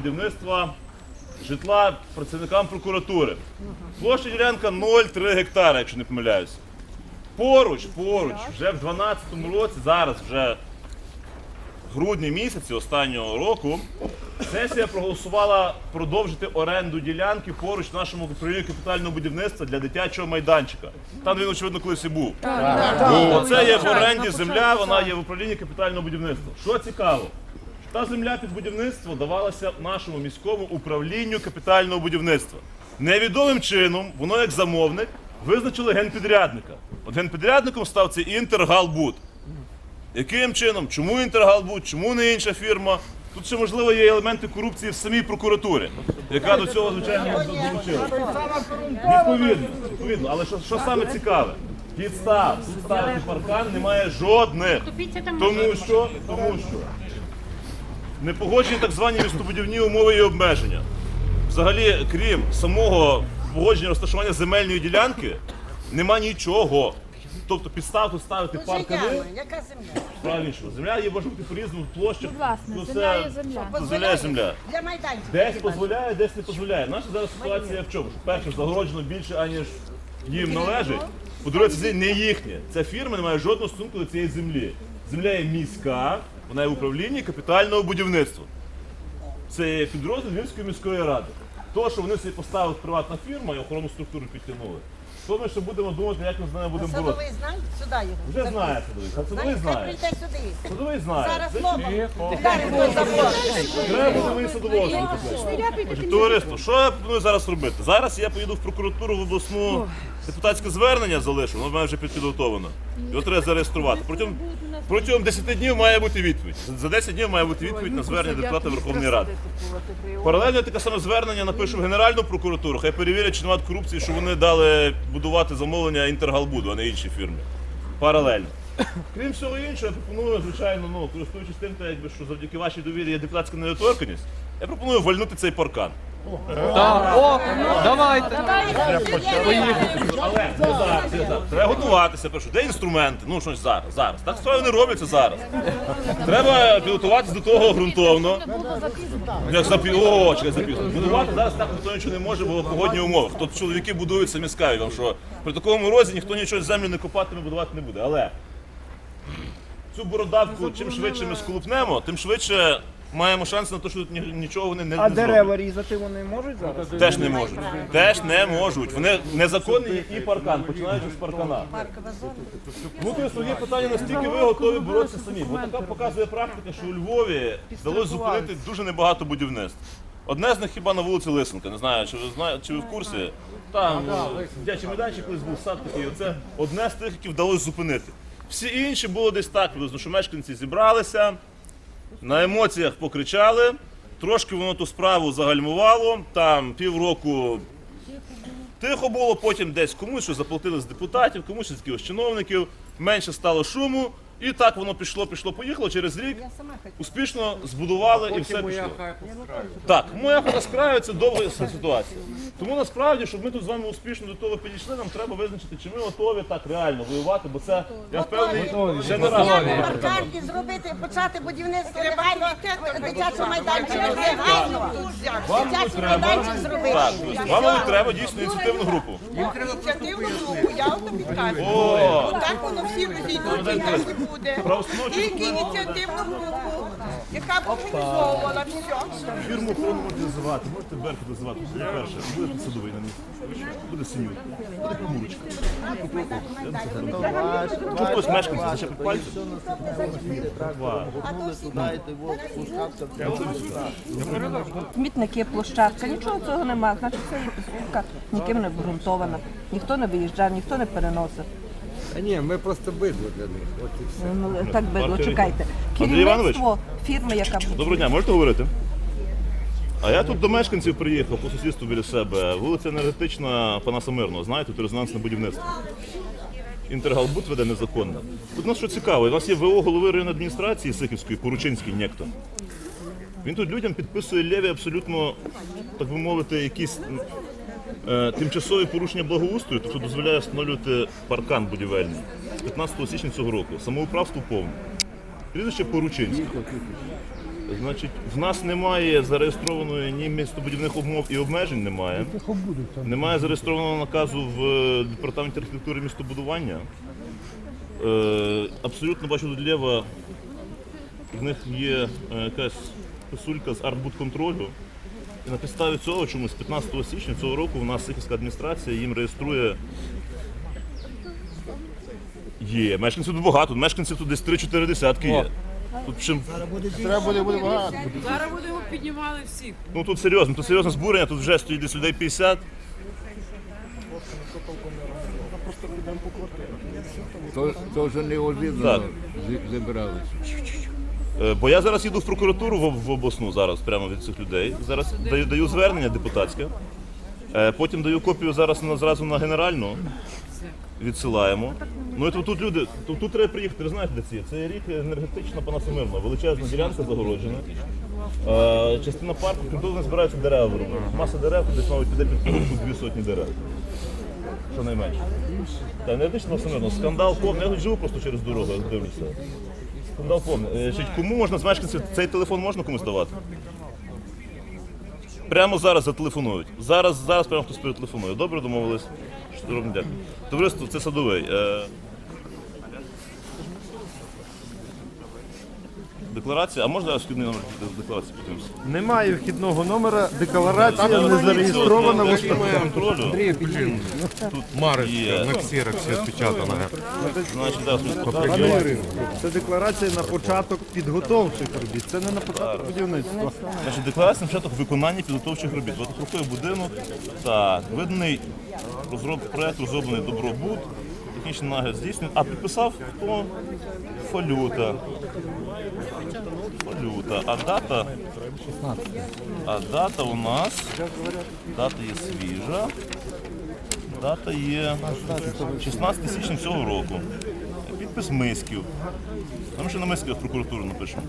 будівництва житла працівникам прокуратури. Площа ділянка 0,3 гектара, якщо не помиляюся. Поруч, поруч, вже в 2012 році, зараз вже грудні місяці останнього року, сесія проголосувала продовжити оренду ділянки поруч нашому управлінню капітального будівництва для дитячого майданчика. Там він, очевидно, колись і був. Оце є в оренді земля, вона є в управлінні капітального будівництва. Що цікаво, та земля під будівництво давалася нашому міському управлінню капітального будівництва. Невідомим чином, воно як замовник, визначили генпідрядника. От генпідрядником став цей Інтергалбуд. Яким чином? Чому Інтергалбуд? Чому не інша фірма? Тут ще можливо є елементи корупції в самій прокуратурі, яка до цього звичайно долучила. Відповідно, відповідно. Але що, що саме цікаве? Підстав тут ставити паркан немає жодних. Тому що, тому що не погоджені так звані містобудівні умови і обмеження. Взагалі, крім самого погодження розташування земельної ділянки, нема нічого. Тобто підстав тут ставити паркани. Яма, яка земля? Правильно, земля є може бути по-різному, площа. Власне, ну, земля є земля. Земля є земля. Для майданчика. Десь дозволяє, десь не дозволяє. Наша зараз ситуація в чому? Що, Перше, загороджено більше, аніж їм належить. По-друге, це не їхнє. Ця фірма не має жодного стосунку до цієї землі. Земля є міська, вона є в управлінні капітального будівництва. Це є підрозділ Львівської міської ради. То, що вони собі поставили приватна фірма і охоронну структуру підтягнули, то ми ще будемо думати, як ми з нею будемо боротися. Садовий знає? Сюди його. Вже знає садовий. Садовий Хай знає. прийде сюди. Садовий знає. Зараз Це лобом. Вдарить той забор. Треба буде мені садоводством. Товариство, що я пропоную зараз робити? Зараз я поїду в прокуратуру в обласну депутатське звернення залишу, воно в мене вже підготовлено. Його треба зареєструвати. Протягом, протягом 10 днів має бути відповідь. За- За 10 днів має бути відповідь на звернення депутата Верховної Ради. Паралельно таке саме звернення напишу в Генеральну прокуратуру, хай перевірять, чи немає корупції, що вони дали будувати замовлення Інтергалбуду, а не інші фірми. Паралельно. Крім всього іншого, я пропоную, звичайно, ну, користуючись тим, те, якби, що завдяки вашій довірі є депутатська недоторканність, я пропоную вальнути цей паркан. Так, о, давайте. Треба готуватися, першу. Де інструменти? Ну що ж зараз, зараз. Так справи не робляться зараз. Треба підготуватися до того ґрунтовно. Як запі... О, чекай, запізно. Будувати зараз так ніхто нічого не може, бо погодні умови. Тут чоловіки будують самі скажуть вам, що при такому морозі ніхто нічого землю не копатиме, будувати не буде. Але цю бородавку чим швидше ми сколупнемо, тим швидше маємо шанс на те, що тут ні- нічого вони не, А не дерева різати вони можуть зараз? Теж не можуть. Теж не можуть. Вони незаконний і паркан, починаючи з паркана. Ну, то своє питання, наскільки ви готові боротися самі. Бо така показує практика, що у Львові вдалося зупинити дуже небагато будівництв. Одне з них хіба на вулиці Лисенка, не знаю, чи ви знаєте, чи ви в курсі. Там ну, дитячий майданчик колись був сад такий. Оце одне з тих, які вдалося зупинити. Всі інші було десь так, приблизно, що мешканці зібралися, на емоціях покричали, трошки воно ту справу загальмувало, там півроку Тихо було, потім десь комусь що заплатили з депутатів, комусь з якихось чиновників, менше стало шуму, і так воно пішло, пішло, поїхало через рік. Успішно збудували і все пішло. Так, моя хата з краю це довга ситуація. Тому насправді, щоб ми тут з вами успішно до того підійшли, нам треба визначити, чи ми готові так реально воювати, бо це я впевнений, ще не раз. Як зробити, почати будівництво негайно дитячого майданчика негайно. Дитячий майданчик зробити. вам треба дійсно ініціативну групу. Ініціативну групу, я ото підказую. Так воно всі розійдуть, буде. Тільки ініціативну групу, яка б організовувала все. Фірму охорону можете називати, можете Беркут називати. Це перше. Буде садовий на місці. Буде синюк, буде помурочка. Тут хтось мешканці зачепить пальці. Смітники, площадка, нічого цього немає. Значить, це ніким не обґрунтована. Ніхто не виїжджав, ніхто не переносив. А ні, ми просто бидло для них. От і все. Ну, так бидло, чекайте. Андрій Іванович? Керівництво фірми, яка Доброго дня, можете говорити? А я тут до мешканців приїхав по сусідству біля себе. Вулиця енергетична Панаса Мирного, знаєте, тут резонансне будівництво. Інтергалбут веде незаконно. Тут у нас що цікаво, у нас є ВО голови районної адміністрації Сихівської, Поручинський некто. Він тут людям підписує леві абсолютно, так би мовити, якісь е, тимчасові порушення благоустрою, тобто дозволяє встановлювати паркан будівельний 15 січня цього року. Самоуправство повне. Прізвище Поручинський. Значить, в нас немає зареєстрованої ні містобудівних умов і обмежень немає. Немає зареєстрованого наказу в департаменті архітектури містобудування. Е, абсолютно бачу тут лєва, в них є е, якась писулька з артбудконтролю. І на підставі цього чомусь 15 січня цього року у нас Сихівська адміністрація їм реєструє. Є, мешканців тут багато, мешканців тут десь 3-4 десятки є. Тут чим, Треба буде, буде багато. Зараз будемо піднімали всіх. ну тут серйозно, тут серйозне збурення, тут вже стоїть десь людей 50. То, то вже не обідно Так. зібралися. Е, Бо я зараз їду в прокуратуру в, обласну зараз, прямо від цих людей. Зараз даю, даю звернення депутатське. Е, Потім даю копію зараз на, зразу на генеральну. Відсилаємо. Ну і тут, тут люди, тут, тут треба приїхати, знаєте, де є? Це рік енергетична пана Мирна, величезна ділянка загороджена. Е, частина парку, того, не збираються дерева виробити. Маса дерев, тут десь, мабуть, піде під дві сотні дерев. Щонайменше. Та енергетична пана Мирна, скандал повний. Я тут живу просто через дорогу, я дивлюся. Скандал. Е, Кому можна з мешканців цей телефон можна комусь давати? Прямо зараз зателефонують. Зараз, зараз прямо хтось перетелефонує. Добре домовились. Що робимо дякую. Товариство, це садовий. Декларація, а можна вхідний номер декларації подивимося? Немає вхідного номера, декларація не зареєстрована в контролю. Андрію, підійдіть. Є. На ксероксі відпечатано. Значить, зараз ми це декларація на початок підготовчих робіт. Це не на початок будівництва. Значить, декларація на початок виконання підготовчих робіт. Багатоповерховий будинок. Так, виданий розроб, проект розроблений добробут. Технічний нагляд здійснений. А підписав хто? Фалюта. Фалюта. А дата? А дата у нас. Дата є свіжа. Дата є 16 січня цього року. Підпис Мисків. Там ще на Мисків в прокуратуру напишемо.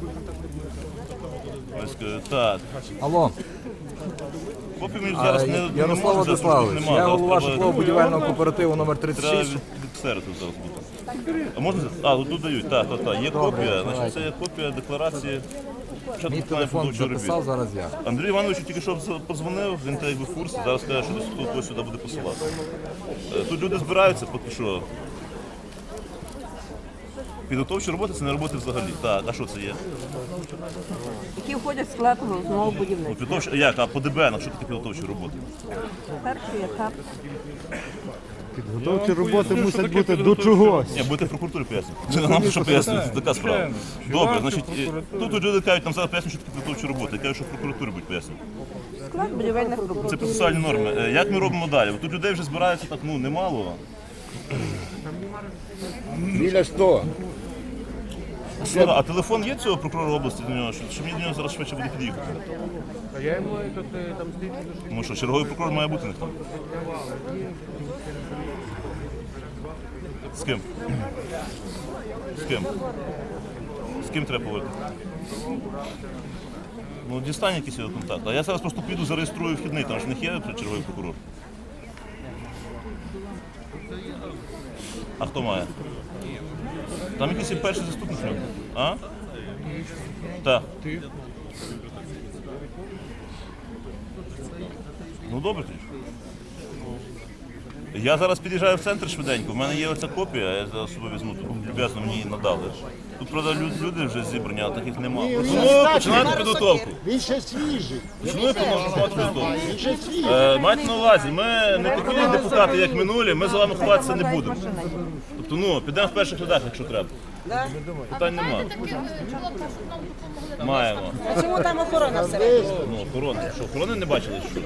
Мисків. Так. Алло, Копію мені зараз не, Ярослав Владиславович, я голова житлово-будівельного кооперативу номер Треба 36. Відксерити зараз буде. А можна? А, тут дають, так, так, так. Є копія, значить це є копія декларації. Початку Мій телефон робіт. записав, зараз я. Андрій Іванович тільки що позвонив, він та якби в курсі, зараз каже, що десь хто сюди буде посилати. Е, Тут люди збираються, поки що. Підготовчі роботи це не роботи взагалі. Так, а що це є? які входять в склад головного Ну, будівництва. підготовчі, як, а по ДБН, а що таке підготовчі роботи? Перший етап. Підготовчі роботи мусять бути до чогось. Ні, будете в прокуратурі пояснювати. Це нам що пояснюється, така справа. Добре, значить, тут люди кажуть, там зараз пояснюють, що таке підготовчі роботи. Я кажу, що в прокуратурі будуть пояснювати. Склад будівельних робіт. Це процесуальні норми. Е, Як ми робимо далі? Тут людей вже збирається так, ну, немало. Біля 100. Слухай, а телефон є цього прокурора області до нього, що, що мені до нього зараз швидше буде під'їхати? Я йому тут там слідчу Тому що черговий прокурор має бути них там. З ким? З ким? З ким треба повернути? Ну, дістань якийсь його контакт. А я зараз просто піду зареєструю вхідний, там ж в них є черговий прокурор. А хто має? Там якийсь перший заступник. А? Так. Ну добре тоді. Я зараз під'їжджаю в центр швиденько. в мене є оця копія, я за собою візьму, тут люб'язно мені її надали. Тут, правда, лю- люди вже зібрані, а таких немає. Ну, починайте підготовку. Він ще свіжий. Починати підготовку. Він ще свіжий. Е, Майте на увазі, ми не такі депутати, як минулі, ми за вами ховатися не будемо. Тобто, ну, підемо в перших рядах, якщо треба. Питань немає. Маємо. А чому там охорона всередині? Ну, охорона. Що, охорони не бачили? Що?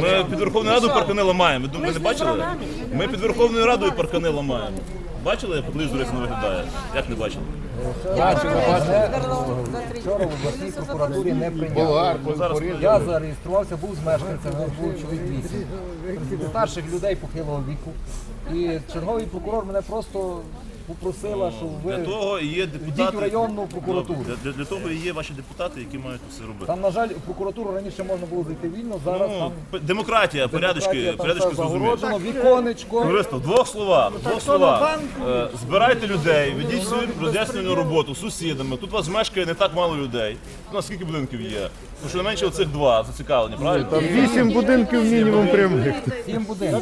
Ми під Верховною Радою паркани ламаємо. Ви думаєте, не бачили? Ми під Верховною Радою паркани ламаємо. Бачили, як по телевізору як воно виглядає? Як не бачили? Бачимо, бачимо. Вчора в обласній прокуратурі не прийняли. Зараз Я зареєструвався, був з мешканцем, у нас було чоловік вісім. Старших людей похилого віку. І черговий прокурор мене просто попросила, щоб ви Для того і є йдіть депутати. в районну прокуратуру. Для, для, для того і є ваші депутати, які мають це робити. Там, на жаль, в прокуратуру раніше можна було зайти вільно, зараз Ну, там п- демократія, порядочки, демократія, там порядочки все зрозуміють. загороджено, віконечко. Товариство, в двох словах, в двох словах. Е, Збирайте людей, ведіть свою роз'яснювальну роботу з сусідами. Тут вас мешкає не так мало людей. У нас скільки будинків є? Ну, що не менше оцих два зацікавлені, правильно? Там вісім будинків мінімум прямих. Сім будинків.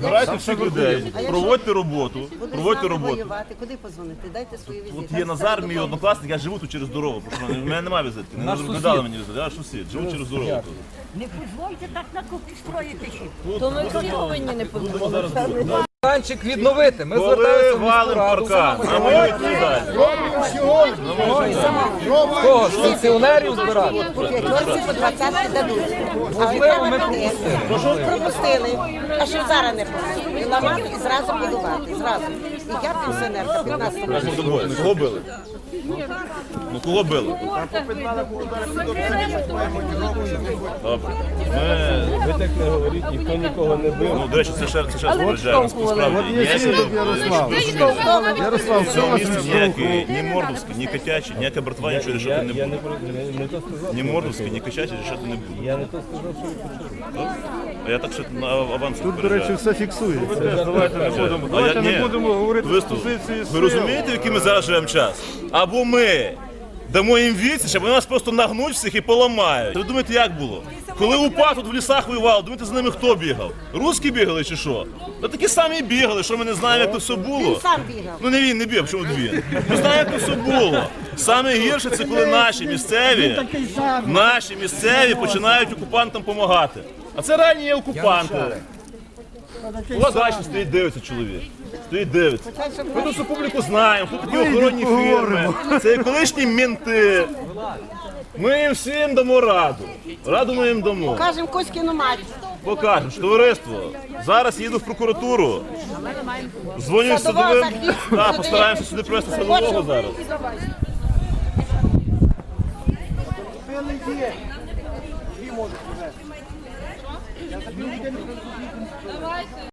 Збирайте всіх людей, проводьте роботу, проводьте роботу. Воювати, куди позвонити? Дайте свої візити. От є Назар, мій однокласник, я живу тут через дорогу. Просто в мене немає візитки. Не Наш сусід. мені візитки, я сусід, живу через дорогу. тут. Не дозвольте так на кухні строїти. То ми всі повинні не позбути. Танчик відновити. Ми Коли зверталися в міську раду. Кого? Пенсіонерів збирати? П'ятерці, по двадцятки дадуть. А Можливо, ми пропустили. Пропустили. А що зараз не пропустили? І ламати, і зразу будувати. Зразу. І я пенсіонерка 15 років. Тобою. Кого били? Ну кого били? Добре. Ми... Ви так не говоріть, ніхто нікого не бив. Ну, до речі, це ще, це ще раз Ярослав. Ярослав, В що цьому вас ніякі, ні мордовські, ні котячі, ніяка братва нічого рішати не буде. Ні мордовські, ні котячі рішати не буде. Я не то сказав, що ви почули. А я так ще на аванс Тут, до речі, все фіксується. Давайте не будемо, давайте не будемо говорити з позиції Ви розумієте, в який ми зараз живемо час? Або ми дамо їм відсіч, або нас просто нагнуть всіх і поламають. Ви думаєте, як було? Коли УПА тут в лісах воював, думаєте, за ними хто бігав? Руські бігали чи що? Та такі самі бігали, що ми не знаємо, як то все Він було. сам бігав. Ну не він, не бігав, чому він? Ми знаємо, як то все було. Саме гірше це коли наші місцеві, наші місцеві починають окупантам допомагати. А це реальні є окупанти. Ось бачите, стоїть дивиться чоловік. Стоїть дивиться. Ми тут всю публіку знаємо, хто такі охоронні фірми. Це є колишні мінти. Ми їм всім дамо раду. Раду ми їм дамо. Кажемо Коськіну мать. Покажемо, що товариство. Зараз їду в прокуратуру. Дзвоню з садовим. Так, постараємося сюди привезти садового зараз. Давайте.